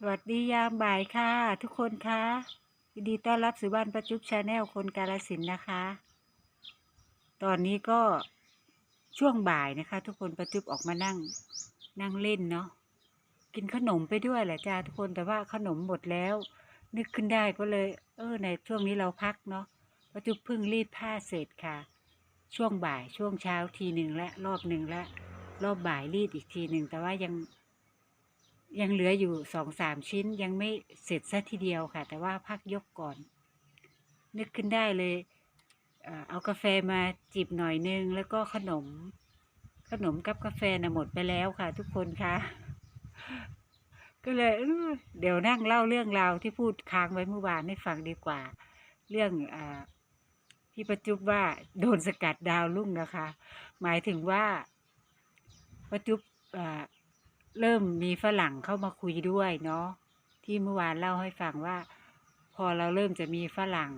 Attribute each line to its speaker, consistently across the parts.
Speaker 1: สวัสดียามบ่ายค่ะ ทุกคนคะยินดีต้อนรับสู่บ้านประจุบชาแนลคนกาลสินนะคะ ตอนนี้ก็ช่วงบ่ายนะคะ ทุกคนประจุบออกมานั่ง นั่งเล่นเนาะกินขนมไปด้วยแหละจ้าทุกคนแต่ว่าขนมหมดแล้ว นึกขึ้นได้ก็เลย เออในช่วงนี้เราพักเนาะประจุบเพิ่งรีดผ้าเสร็จค่ะ ช่วงบ่ายช่วงเช้าทีหนึ่งและรอบหนึ่งและรอบบ่ายรีดอีกทีหนึ่งแต่ว่ายัง ยังเหลืออยู่สองสามชิ้นยังไม่เสร็จซะทีเดียวค่ะ แต่ว่าพักยกก่อน นึกขึ้นได้เลยเอากาแฟมาจิบหน่อยนึง แล้วก็ขนม ขนมกับกาแฟน่ะหมดไปแล้วค่ะ ทุกคนคะก็เลยเดี๋ยวนั่งเล่าเรื่องราวที่พูดค้างไว้เมื่อวานให้ฟังดีกว่า เรื่องอที่ประจุบว่าโดนสกัดดาวรุ่งนะคะ หมายถึงว่าประจุบอ เริ่มมีฝรั่งเข้ามาคุยด้วยเนาะที่เมื่อวานเล่าให้ฟังว่า พอเราเริ่มจะมีฝรั่ง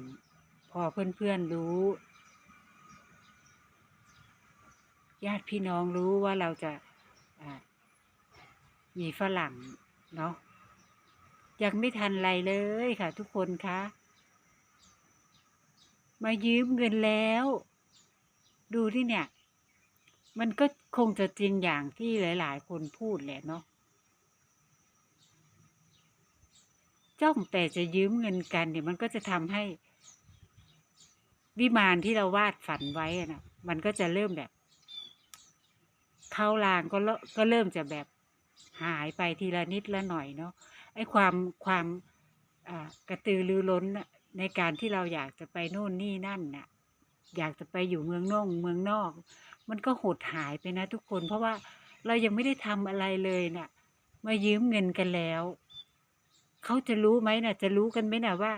Speaker 1: พอเพื่อนๆรู้ ญาติพี่น้องรู้ว่าเราจะมีฝรั่งเนาะยังไม่ทันไรเลยค่ะ ทุกคนคะมายืมเงินแล้ว ดูที่เนี่ย มันก็คงจะจริงอย่างที่หลาย ๆ คนพูดแหละเนาะจ้องแต่จะยืมเงินกันเดี๋ยมันก็จะทำให้ วิมานที่เราวาดฝันไว้นะมันก็จะเริ่มแบบเข้าลางก็เริ่มก็เริ่มจะแบบหายไปทีละนิดละหน่อยเนาะไอ้ความความกระตือรือร้นในการที่เราอยากจะไปโน่นนี่นั่นน่ะ อยากจะไปอยู่เมืองนอกเมืองนอก มันก็หดหายไปนะทุกคน เพราะว่าเรายังไม่ได้ทำอะไรเลยน่ะ มายืมเงินกันแล้ว เขาจะรู้ไหมน่ะ จะรู้กันไหมน่ะว่า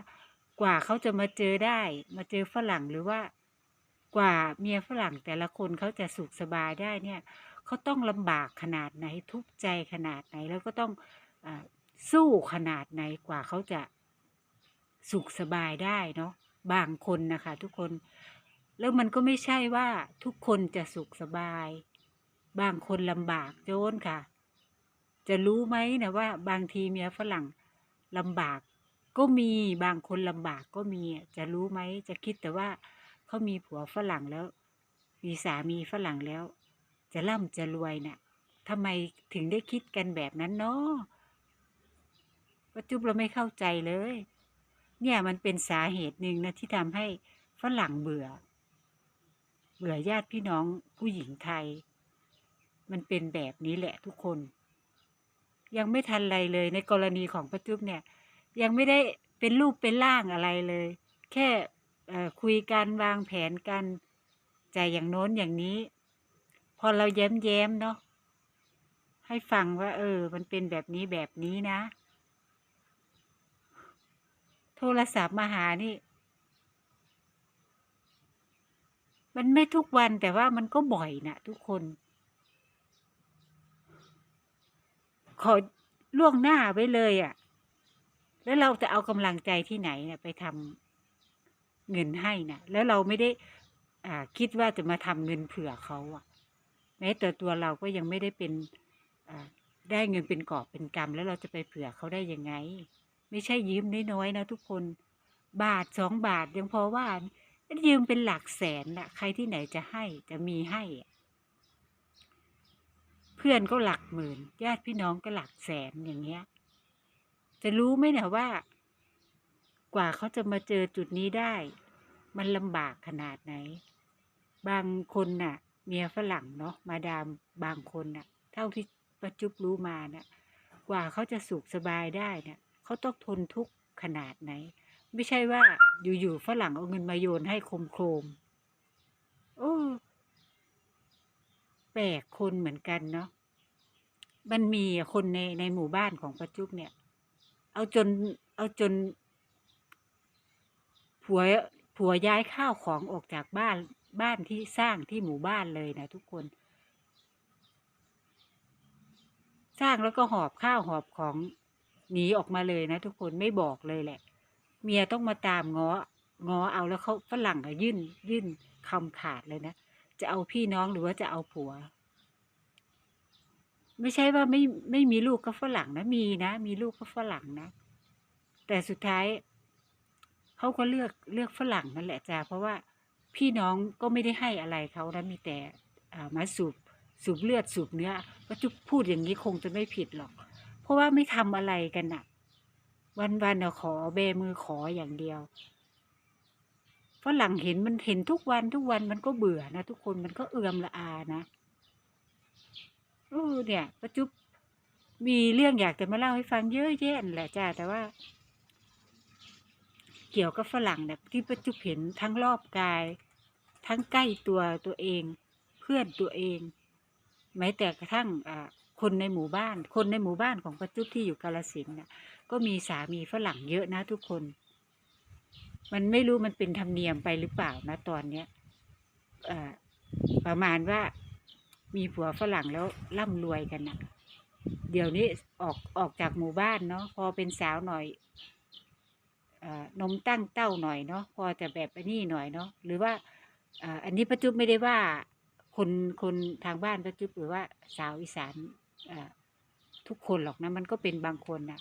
Speaker 1: กว่าเขาจะมาเจอได้ มาเจอฝรั่งหรือว่า กว่าเมียฝรั่งแต่ละคนเขาจะสุขสบายได้เนี่ยเขาต้องลำบากขนาดไหนทุกข์ใจขนาดไหนแล้วก็ต้องอสู้ขนาดไหนกว่าเขาจะสุขสบายได้เนาะบางคนนะคะทุกคน แล้วมันก็ไม่ใช่ว่าทุกคนจะสุขสบาย บางคนลำบากโจนค่ะ จะรู้ไหมนะว่า บางทีเมียฝรั่งลำบากก็มีบางคนลำบากก็มี จะรู้ไหมจะคิดแต่ว่าเขามีผัวฝรั่งแล้ว มีสามีฝรั่งแล้ว จะร่ำจะรวยน่ะทำไมถึงได้คิดกันแบบนั้นเนาะปัจจุบันเราไม่เข้าใจเลย เนี่ยมันเป็นสาเหตุหนึ่งนะที่ทำให้ฝรั่งเบื่อ เบื่อญาติพี่น้องผู้หญิงไทย มันเป็นแบบนี้แหละทุกคน ยังไม่ทันไรเลยในกรณีของประจุบเนี่ย ยังไม่ได้เป็นรูปเป็นร่างอะไรเลย แค่คุยกันวางแผนกันใจอย่างโน้นอย่างนี้ พอเราแย้มแย้มๆเนาะให้ฟังว่า เออ มันเป็นแบบนี้แบบนี้นะ โทรศัพท์มาหานี่ มันไม่ทุกวันแต่ว่ามันก็บ่อยนะทุกคน ขอล่วงหน้าไว้เลยอะ่ะ แล้วเราจะเอากำลังใจที่ไหนนี่ยไปทำเงินให้นะแล้วเราไม่ได้อ่าคิดว่าจะมาทำเงินเผื่อเขาอะ่ะ แม้แต่ตัวเราก็ยังไม่ได้เป็นอ่าได้เงินเป็นกอบเป็นกำแล้วเราจะไปเผื่อเขาได้ยังไง ไม่ใช่ยืมน้อยๆนะทุกคน บาทสองบาทยังพอว่า ยืมเป็นหลักแสนนะใครที่ไหนจะให้จะมีให้ เพื่อนก็หลักหมื่น ญาติพี่น้องก็หลักแสนอย่างเงี้ย จะรู้ไหมเนี่ยว่า กว่าเขาจะมาเจอจุดนี้ได้ มันลำบากขนาดไหน บางคนน่ะ เมียฝรั่งเนาะมาดามบางคนน่ะ เท่าที่ประจุบรู้มาน่ะกว่าเขาจะสุขสบายได้เนี่ยเขาต้องทนทุกข์ขนาดไหน ไม่ใช่ว่าอยู่ๆฝรั่งเอาเงินมาโยนให้โคมโคมโอ้แปลกคนเหมือนกันเนาะมันมีคนในในหมู่บ้านของประจุกเนี่ย เอาจน เอาจน ผัวผัวย้ายข้าวของออกจากบ้านบ้านที่สร้างที่หมู่บ้านเลยนะทุกคน สร้างแล้วก็หอบข้าวหอบของหนีออกมาเลยนะทุกคนไม่บอกเลยแหละ เมียต้องมาตามง้อง้อเอาแล้วเขาฝรั่งอะยื่นยื่นคำขาดเลยนะ จะเอาพี่น้องหรือว่าจะเอาผัว ไม่ใช่ว่าไม่ไม่มีลูกก็ฝรั่งนะมีนะ มีลูกก็ฝรั่งนะ แต่สุดท้ายเขาก็เลือกเลือกฝรั่งนั่นแหละจ้าเพราะว่าพี่น้องก็ไม่ได้ให้อะไรเขานะมีแต่อามาสูบสูบเลือดสูบเนื้อก็จุพูดอย่างนี้คงจะไม่ผิดหรอก เพราะว่าไม่ทำอะไรกันน่ะ วันวันเนาขอเบมือขออย่างเดียวฝรั่งเห็นมันเห็นทุกวันทุกวันมันก็เบื่อนะทุกคนมันก็เอือมละอานะเออเนี่ยประจุบมีเรื่องอยากจะมาเล่าให้ฟังเยอะแยะแหละจ้าแต่ว่า เกี่ยวกับฝรั่งเนี่ยที่ประจุบเห็นทั้งรอบกาย ทั้งใกล้ตัวตัวเอง เพื่อนตัวเองแม้แต่กระทั่งอ่าคนในหมู่บ้าน คนในหมู่บ้านของประจุบที่อยู่กาลสินธุ์น่ะ ก็มีสามีฝรั่งเยอะนะทุกคน มันไม่รู้มันเป็นธรรมเนียมไปหรือเปล่านะตอนเนี้ยประมาณว่ามีผัวฝรั่งแล้วร่ำรวยกันนะเดี๋ยวนี้ออกออกจากหมู่บ้านเนาะพอเป็นสาวหน่อยอนมตั้งเต้าหน่อยเนาะพอจะแบบอันนี้หน่อยเนาะหรือว่าอันนี้ประจุบไม่ได้ว่าคนคนทางบ้านประจุบหรือว่าสาวอีสานทุกคนหรอกนะมันก็เป็นบางคนนะ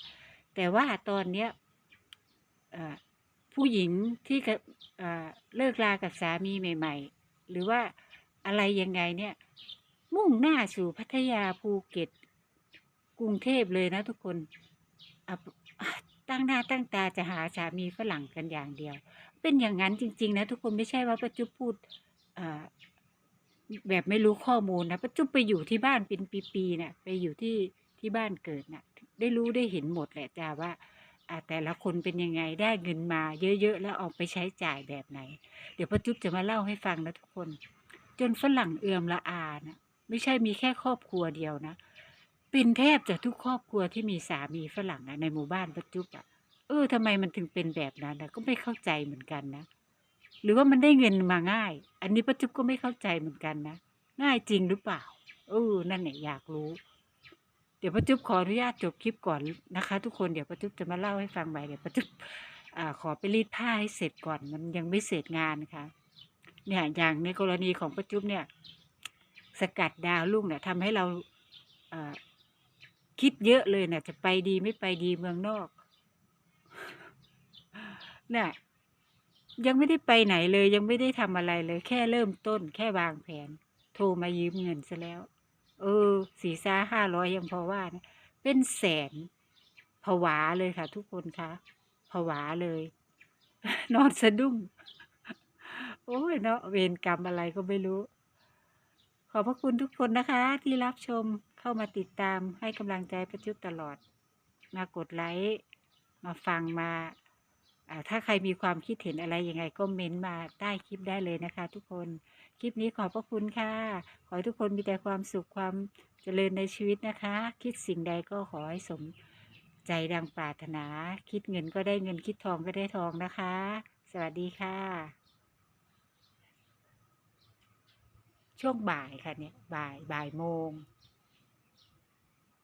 Speaker 1: แต่ว่าตอนเนี้ยผู้หญิงที่เลิกลากับสามีใหม่ ๆ หรือว่าอะไรยังไงเนี่ย มุ่งหน้าสู่พัทยาภูเก็ต กรุงเทพเลยนะทุกคนตั้งหน้าตั้งตาจะหาสามีฝรั่งกันอย่างเดียว เป็นอย่างนั้นจริง ๆ นะทุกคนไม่ใช่ว่าประจุบพูดแบบไม่รู้ข้อมูลนะประจุบไปอยู่ที่บ้านเป็นปีๆเนี่ยไปอยู่ที่ที่บ้านเกิดน่ะ ได้รู้ได้เห็นหมดแหละจ้าว่าแต่ละคนเป็นยังไงได้เงินมาเยอะๆ แล้วเอาไปใช้จ่ายแบบไหน เดี๋ยวป้าจุ๊บจะมาเล่าให้ฟังนะทุกคน จนฝรั่งเอือมละอานะไม่ใช่มีแค่ครอบครัวเดียวนะ เป็นแทบจะทุกครอบครัวที่มีสามีฝรั่งนะในหมู่บ้านป้าจุ๊บอะเออทำไมมันถึงเป็นแบบนั้นนะก็ไม่เข้าใจเหมือนกันนะ หรือว่ามันได้เงินมาง่าย อันนี้ป้าจุ๊บก็ไม่เข้าใจเหมือนกันนะ ง่ายจริงหรือเปล่าเออนั่นเนี่ยอยากรู้ เดี๋ยวป้าจุ๊บขออนุญาตจบคลิปก่อนนะคะ ทุกคนเดี๋ยวป้าจุ๊บจะมาเล่าให้ฟังใหม่เดี๋ยวป้าจุ๊บอขอไปรีดผ้าให้เสร็จก่อนมันยังไม่เสร็จงานนะคะเนี่ยอย่างในกรณีของป้าจุ๊บเนี่ย สกัดดาวลุ่งเนี่ยทำให้เราคิดเยอะเลยเนี่ยจะไปดีไม่ไปดีเมืองนอกเนี่ยยังไม่ได้ไปไหนเลยยังไม่ได้ทำอะไรเลย แค่เริ่มต้น แค่วางแผน โทรมายืมเงินซะแล้ว เออสี่ซาห้าร้อยยังพอว่านะเป็นแสนผวาเลยค่ะ ทุกคนคะผวาเลย นอนสะดุ้ง โอ้ยเนาะเวรกรรมอะไรก็ไม่รู้ ขอบพระคุณทุกคนนะคะ ที่รับชมเข้ามาติดตามให้กำลังใจประจุบตลอด มากดไลค์ มาฟังมา ถ้าใครมีความคิดเห็นอะไรยังไงก็เม้นต์มาใต้คลิปได้เลยนะคะ ทุกคน คลิปนี้ขอบพระคุณค่ะ ขอให้ทุกคนมีแต่ความสุขความเจริญในชีวิตนะคะ คิดสิ่งใดก็ขอให้สมใจดังปรารถนา คิดเงินก็ได้เงินคิดทองก็ได้ทองนะคะ สวัสดีค่ะ ช่วงบ่ายค่ะเนี่ยบ่ายบ่ายโมง